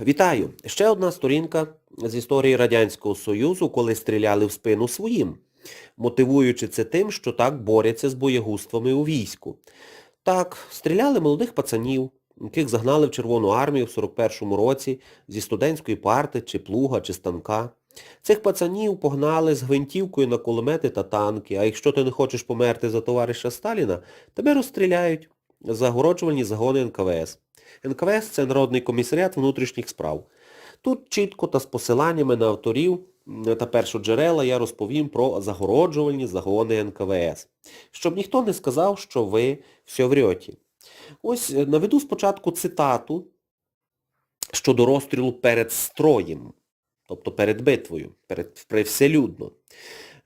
Вітаю! Ще одна сторінка з історії Радянського Союзу, коли стріляли в спину своїм, мотивуючи це тим, що так борються з боєгуствами у війську. Так, стріляли молодих пацанів, яких загнали в Червону армію в 41-му році зі студентської парти, чи плуга, чи станка. Цих пацанів погнали з гвинтівкою на кулемети та танки, а якщо ти не хочеш померти за товариша Сталіна, тебе розстріляють. Загороджувальні загони НКВС. НКВС – це Народний комісаріат внутрішніх справ. Тут чітко та з посиланнями на авторів та першоджерела я розповім про загороджувальні загони НКВС. Щоб ніхто не сказав, що ви все врьоті. Ось е, наведу спочатку цитату щодо розстрілу перед строєм, тобто перед битвою, перед привселюдно.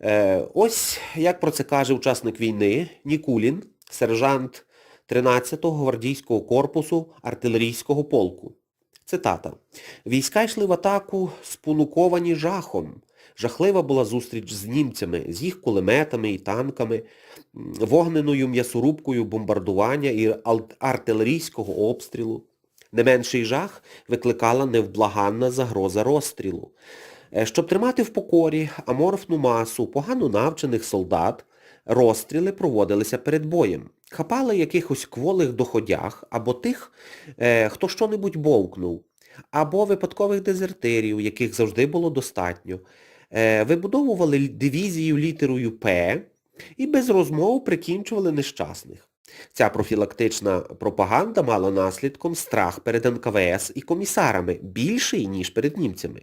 Е, ось як про це каже учасник війни Нікулін, сержант 13-го гвардійського корпусу артилерійського полку. Цитата. Війська йшли в атаку спонуковані жахом. Жахлива була зустріч з німцями, з їх кулеметами і танками, вогненою м'ясорубкою бомбардування і артилерійського обстрілу. Не менший жах викликала невблаганна загроза розстрілу. Е, Щоб тримати в покорі аморфну масу погано навчених солдат, розстріли проводилися перед боєм. Хапали якихось кволих доходях або тих, е, хто що-небудь бовкнув, або випадкових дезертирів, яких завжди було достатньо. Е, Вибудовували дивізію літерою П і без розмов прикінчували нещасних. Ця профілактична пропаганда мала наслідком страх перед НКВС і комісарами, більший, ніж перед німцями.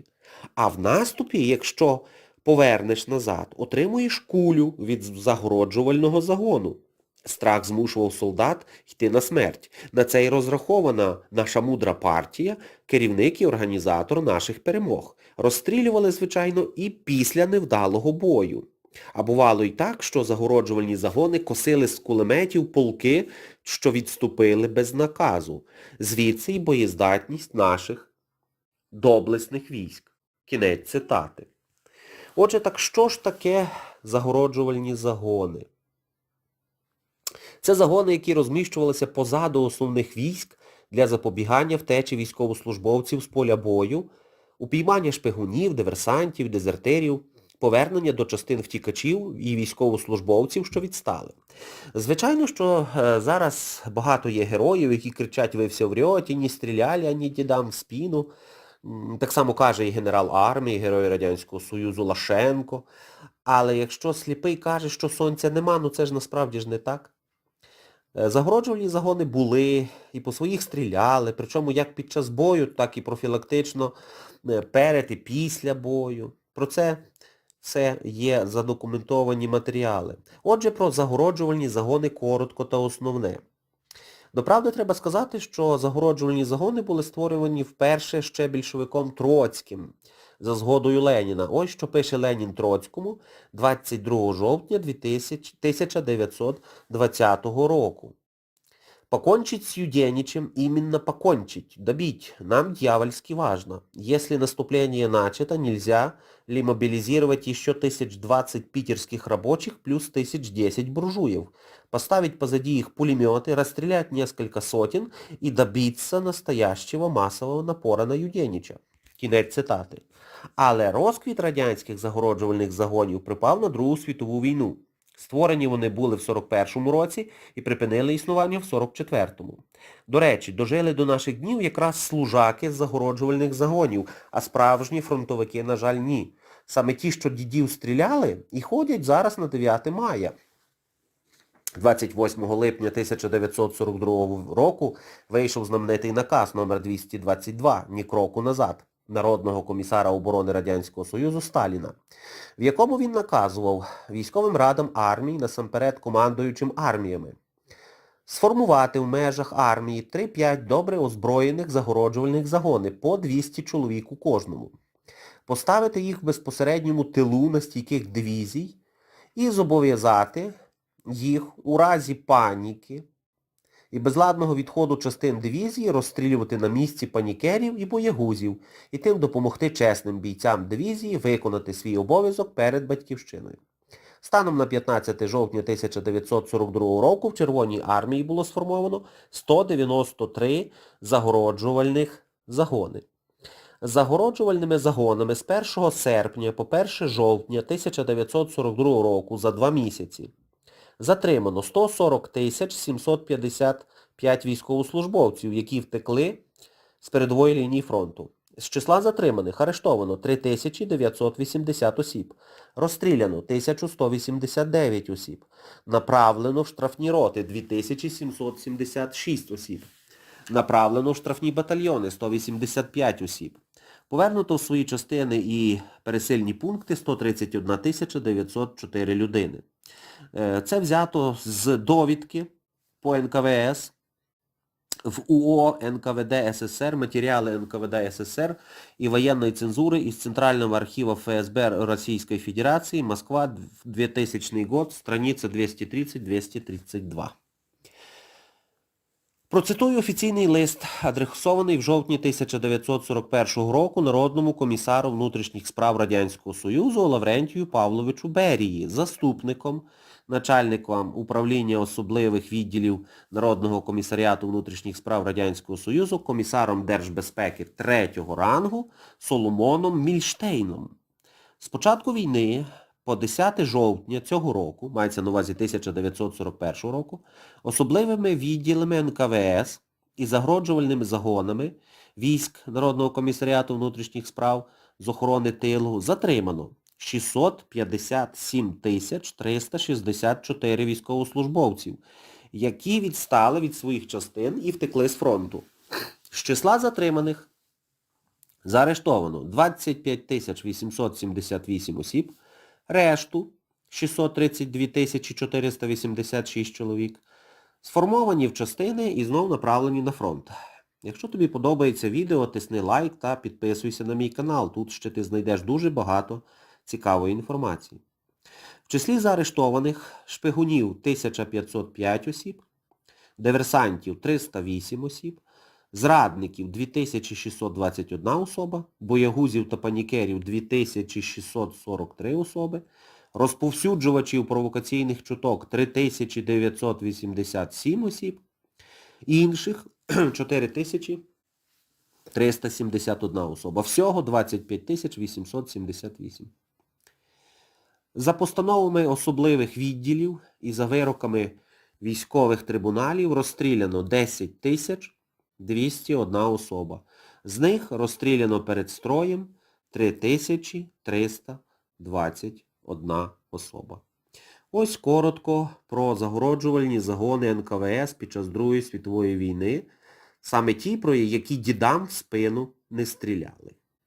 А в наступі, якщо повернеш назад, отримуєш кулю від загороджувального загону. Страх змушував солдат йти на смерть. На це й розрахована наша мудра партія, керівник і організатор наших перемог. Розстрілювали, звичайно, і після невдалого бою. А бувало й так, що загороджувальні загони косили з кулеметів полки, що відступили без наказу. Звідси й боєздатність наших доблесних військ. Кінець цитати. Отже, так що ж таке загороджувальні загони? Це загони, які розміщувалися позаду основних військ для запобігання втечі військовослужбовців з поля бою, упіймання шпигунів, диверсантів, дезертирів, повернення до частин втікачів і військовослужбовців, що відстали. Звичайно, що е, зараз багато є героїв, які кричать «Ви все врете, не стріляли, ані дідам в спину». Так само каже і генерал армії, герой Радянського Союзу Лашенко. Але якщо сліпий каже, що сонця нема, ну це ж насправді ж не так. Е, Загороджувальні загони були, і по своїх стріляли, причому як під час бою, так і профілактично е, перед і після бою. Про це все є задокументовані матеріали. Отже, про загороджувальні загони коротко та основне. Доправди треба сказати, що загороджувальні загони були створені вперше ще більшовиком Троцьким за згодою Леніна. Ось що пише Ленін Троцькому 22 жовтня 2000 1920 року. Покончить с Юденичем именно покончить, добить, нам дьявольски важно. Если наступление начато, нельзя ли мобилизировать еще тысяч двадцать питерских рабочих плюс тысяч десять буржуев, поставить позади их пулеметы, расстрелять несколько сотен и добиться настоящего массового напора на Юденича. Кінець цитати. Але розквіт радянських загороджувальних загонів припав на Другу світову війну. Створені вони були в 41-му році і припинили існування в 44-му. До речі, дожили до наших днів якраз служаки з загороджувальних загонів, а справжні фронтовики, на жаль, ні. Саме ті, що дідів стріляли, і ходять зараз на 9 мая. 28 липня 1942 року вийшов знаменитий наказ номер 222 «Ні кроку назад» Народного комісара оборони Радянського Союзу Сталіна, в якому він наказував військовим радам армій, насамперед командуючим арміями, сформувати в межах армії 3-5 добре озброєних загороджувальних загони по 200 чоловік у кожному, поставити їх в безпосередньому тилу на стійких дивізій і зобов'язати їх у разі паніки і безладного відходу частин дивізії розстрілювати на місці панікерів і боєгузів і тим допомогти чесним бійцям дивізії виконати свій обов'язок перед батьківщиною. Станом на 15 жовтня 1942 року в Червоній армії було сформовано 193 загороджувальних загони. Загороджувальними загонами з 1 серпня по 1 жовтня 1942 року за два місяці затримано 140 тисяч 755 військовослужбовців, які втекли з передової лінії фронту. З числа затриманих арештовано 3980 осіб, розстріляно 1189 осіб, направлено в штрафні роти 2776 осіб, направлено в штрафні батальйони 185 осіб, повернуто в свої частини і пересильні пункти 131 904 людини. Е, Це взято з довідки по НКВС в УО НКВД СССР, материалы НКВД СССР и военной цензуры из Центрального архива ФСБ Российской Федерации, Москва, 2000 год, страница 230-232. Процитую офіційний лист, адресований в жовтні 1941 року Народному комісару внутрішніх справ Радянського Союзу Лаврентію Павловичу Берії, заступником, начальником управління особливих відділів Народного комісаріату внутрішніх справ Радянського Союзу, комісаром Держбезпеки третього рангу Соломоном Мільштейном. З початку війни по 10 жовтня цього року, мається на увазі 1941 року, особливими відділами НКВС і загороджувальними загонами військ Народного комісаріату внутрішніх справ з охорони тилу затримано 657 тисяч 364 військовослужбовців, які відстали від своїх частин і втекли з фронту. З числа затриманих Заарештовано 25 878 осіб, решту 632 486 чоловік, сформовані в частини і знов направлені на фронт. Якщо тобі подобається відео, тисни лайк та підписуйся на мій канал. Тут ще ти знайдеш дуже багато цікавої інформації. В числі заарештованих шпигунів 1505 осіб, диверсантів 308 осіб, зрадників 2621 особа, боягузів та панікерів 2643 особи, розповсюджувачів провокаційних чуток 3987 осіб, інших 4371 особа. Всього 25878. За постановами особливих відділів і за вироками військових трибуналів розстріляно 10 тисяч 201 особа. З них розстріляно перед строєм 3321 особа. Ось коротко про загороджувальні загони НКВС під час Другої світової війни, саме ті, про які дідам в спину не стріляли.